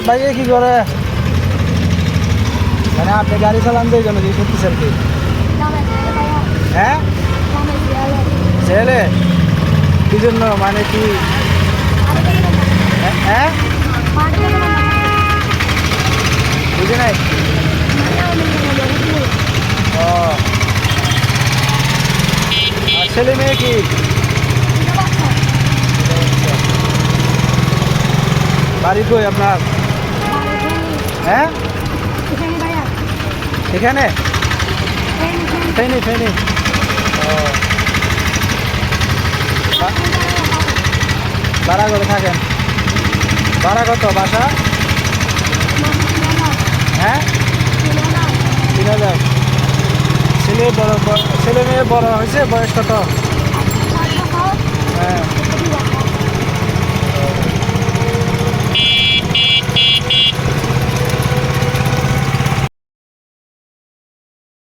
বাইরে কি করে? মানে আপনি গাড়ি চালান দিয়ে জন্য কি করতেছেন কি হ্যাঁ? ছেলে? কি জন্য? মানে কি? হ্যাঁ, নাই? ছেলে মেয়ে কি? বাড়ি কই আপনার? হ্যাঁ? এখানে ফেনি ফেনি। ভাড়া করে থাকেন? ভাড়া কত বাসা? হ্যাঁ? তিন হাজার। ছেলে বড় ছেলে মেয়ে বড় হয়েছে বয়স কত?